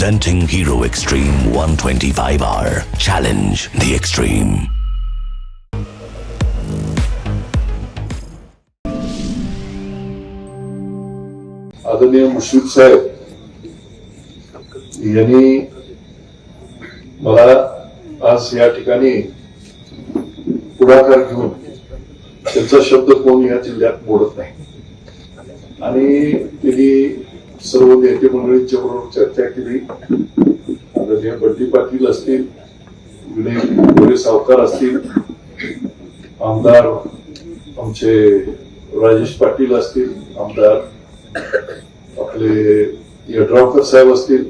Presenting Hero Extreme 125R. Challenge the Extreme. आदरणीय मुश्रीफ साहेब यांनी मला आज या ठिकाणी पुढाकार घेऊन त्यांचा शब्द कोण या जिल्ह्यात मोडत नाही आणि त्यांनी सर्व नेते मंडळींच्या बरोबर चर्चा केली. आदरणीय बंटी पाटील असतील विनय गोरे सावकार असतील आमदार आमचे राजेश पाटील असतील आमदार आपले यड्रावकर साहेब असतील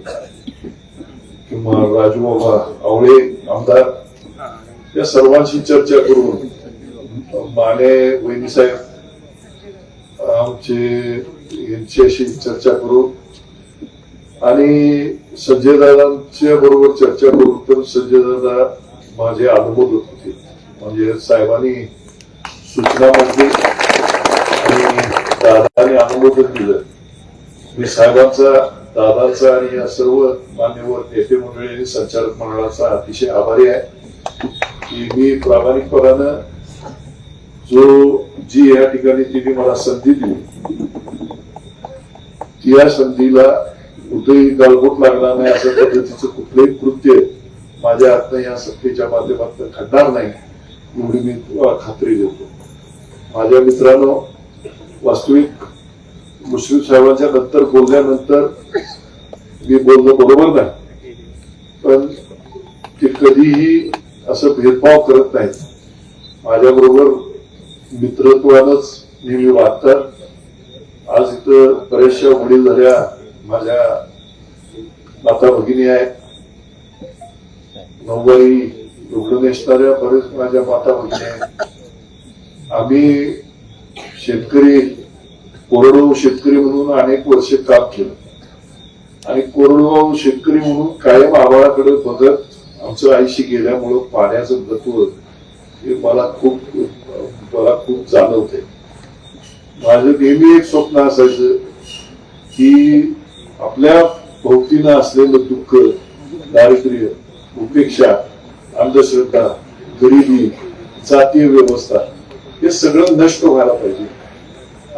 किंवा राजूबाबा आवळे आमदार या सर्वांशी चर्चा करून माने वहिनी साहेब आमचे यांच्याशी चर्चा करून आणि संजय दादांच्या बरोबर चर्चा करून तर संजय दादा माझे अनुमोदक होते. म्हणजे साहेबांनी सूचना मांडली आणि दादाने अनुमोदन दिलं. मी साहेबांचा दादांचा आणि या सर्व मान्यवर नेते मंडळी आणि संचालक मंडळाचा अतिशय आभारी आहे. की मी प्रामाणिकपणानं जो जी या ठिकाणी तिने मला संधी दिली ती या संधीला कुठेही गालबोट लागणार नाही अशा पद्धतीचं कुठलंही कृत्य माझ्या हातनं या सत्तेच्या माध्यमातून घडणार नाही एवढी मी तुम्हाला खात्री देतो. माझ्या मित्रांनो वास्तविक मुश्रीफ साहेबांच्या नंतर बोलल्यानंतर मी बोलणं बरोबर नाही पण ते कधीही असं भेदभाव करत नाहीत. माझ्या बरोबर मित्रत्वानच नेहमी वागतात आज इथं बऱ्याचशा वडील झाल्या. माझ्या माता भगिनी आहेत. नऊवारी रुग्ण नेसणाऱ्या बरेच माझ्या माता भगिनी आहेत. आम्ही शेतकरी कोरडवाहू शेतकरी म्हणून अनेक वर्ष काम केलं. आणि कोरडवाहू शेतकरी म्हणून कायम आभाळाकडे बघत आमचं आयुष्य गेल्यामुळं पाण्याचं तत्व हे मला खूप मला खूप जाणवते. माझं नेहमी एक स्वप्न असायचं की आपल्या भोवतीनं असलेलं दुःख दारिद्र्य उपेक्षा अंधश्रद्धा गरिबी जातीय व्यवस्था हे सगळं नष्ट व्हायला पाहिजे.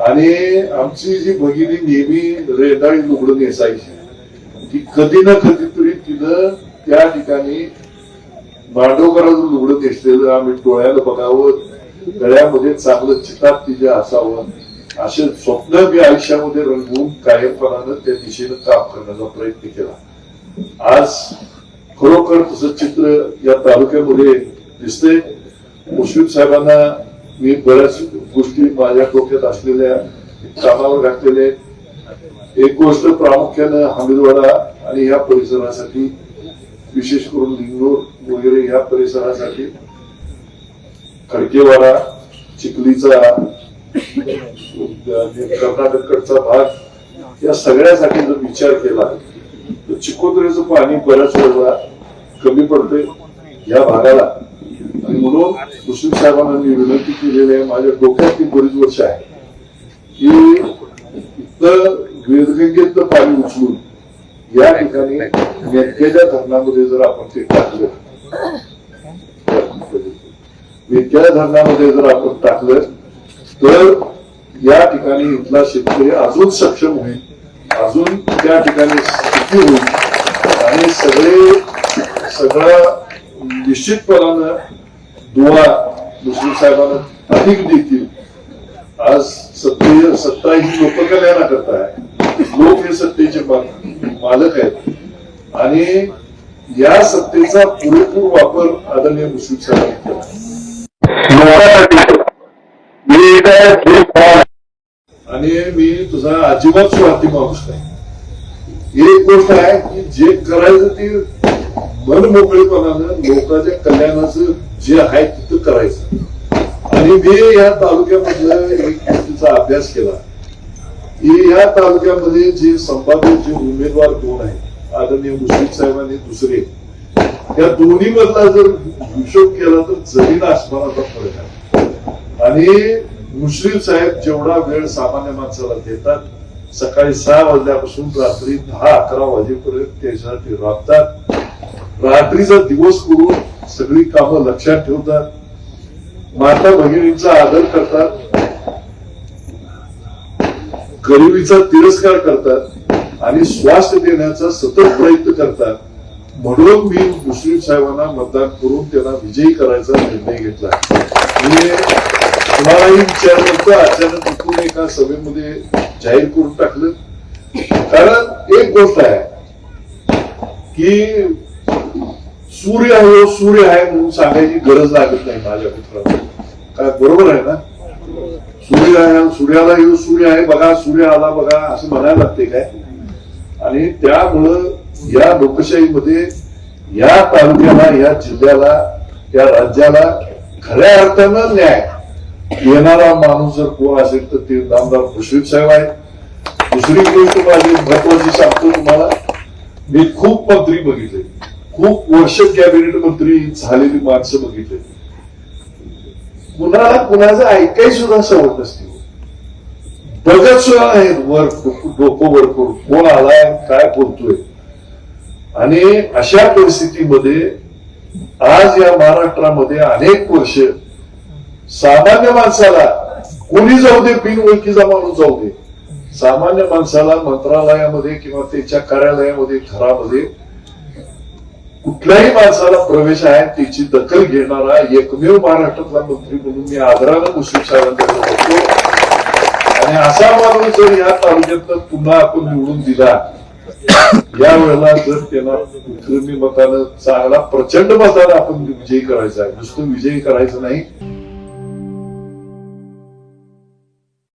आणि आमची जी भगिनी नेहमी रेडाळी लुगडं नेसायची ती कधी ना कधीतरी तिनं त्या ठिकाणी मांडवकराचं लुगडं दिसलेलं आम्ही डोळ्याला बघावं गळ्यामध्ये चांगलं चिताप तिचे असावं असे स्वप्न मी आयुष्यामध्ये रंगवून कायमपणानं त्या दिशेनं काम करण्याचा प्रयत्न केला. आज खरोखर तसं चित्र या तालुक्यामध्ये दिसते मुश्रीफ साहेबांना मी बऱ्याच गोष्टी माझ्या डोक्यात असलेल्या कामावर घातलेल्या एक गोष्ट प्रामुख्यानं हमीदवाडा आणि ह्या परिसरासाठी विशेष करून लिंगूर वगैरे या परिसरासाठी खडकेवाडा चिखलीचा कर्नाटकचा भाग या सगळ्यासाठी जर विचार केला तर चिकोत्रेचं पाणी बऱ्याच वेळेला कमी पडतंय या भागाला. आणि म्हणून मुस्लिम साहेबांना मी विनंती केलेली आहे माझ्या डोक्यात ती बरीच वर्ष आहे. की इथं वेदगंगेतलं पाणी उचलून या ठिकाणी मेटक्याच्या धरणामध्ये जर आपण ते टाकलं मेटक्या धरणामध्ये जर आपण टाकलं तर या ठिकाणी इथला शेतकरी अजून सक्षम होईल अजून त्या ठिकाणी स्थिती होईल. आणि सगळे सगळा निश्चितपणानं दुवा मुस्लिम साहेबांना अधिक देतील. आज सत्ते सत्ता ही लोककल्याणा करता आहे. लोक हे सत्तेचे मान मालक आहेत. आणि या सत्तेचा पुरेपूर वापर आदरणीय मुस्लिम साहेबांनी केला. आणि मी तुझा अजिबात स्वार्थी माणूस नाही. एक गोष्ट आहे की जे करायचं ते मन मोकळेपणानं लोकांच्या कल्याणाचं जे आहे तिथं करायचं. आणि मी या तालुक्यामधलं एक गोष्टीचा अभ्यास केला. या तालुक्यामध्ये जे संपादक जे उमेदवार दोन आहेत आदरणीय मुश्रीफ साहेब आणि दुसरे या दोन्ही मधला जर हिशोब केला तर जमीन आसमानाचा फरक आहे. आणि मुश्रीफ साहेब जेवढा वेळ सामान्य माणसाला देतात सकाळी सहा वाजल्यापासून रात्री दहा अकरा वाजेपर्यंत त्याच्यासाठी राबतात. रात्रीचा दिवस करून सगळी कामं लक्षात ठेवतात. माता भगिनींचा आदर करतात. गरिबीचा तिरस्कार करतात आणि स्वास्थ्य देण्याचा सतत प्रयत्न करतात. म्हणून मी मुस्लिम साहेबांना मतदान करून त्यांना विजयी करायचा निर्णय घेतला. मी कुणालाही विचारलं तर अचानक उठून एका सभेमध्ये जाहीर करून टाकलं. कारण एक गोष्ट आहे की सूर्य हो, सूर्य आहे म्हणून सांगायची गरज लागत नाही माझ्या मित्राला काय बरोबर आहे ना? सूर्य आहे सूर्याला येऊ सूर्य आहे बघा सूर्य आला बघा असं म्हणायला लागते काय? आणि त्यामुळं या लोकशाहीमध्ये या तालुक्याला या जिल्ह्याला या राज्याला खऱ्या अर्थानं न्याय. येणारा माणूस जर कोण असेल तर ते नामदार मुश्रीफ साहेब आहेत. दुसरी गोष्ट माझी महत्वाची सांगतो तुम्हाला मी खूप मंत्री बघितले. खूप वर्ष कॅबिनेट मंत्री झालेली माणसं बघितली. कुणाला कुणाचं ऐकाय सुद्धा सवड नसते. बघत सुद्धा नाहीत वर डोकं वर करून कोण आलाय काय बोलतोय. आणि अशा परिस्थितीमध्ये आज या महाराष्ट्रामध्ये अनेक वर्ष सामान्य माणसाला कोणी जाऊ दे बिनओळखीचा माणूस जाऊ दे. सामान्य माणसाला मंत्रालयामध्ये किंवा त्याच्या कार्यालयामध्ये घरामध्ये कुठल्याही माणसाला प्रवेश आहे त्याची दखल घेणारा एकमेव महाराष्ट्रातला मंत्री म्हणून मी आदरानं मुस्लिम साहेबांकडे होतो आणि असा माणूस जर या तालुक्यात पुन्हा आपण निवडून दिला या वेळेला जर त्यांना विक्रमी मतानं चांगला प्रचंड मतानं आपण विजयी करायचा आहे. नुसतं विजयी करायचं नाही.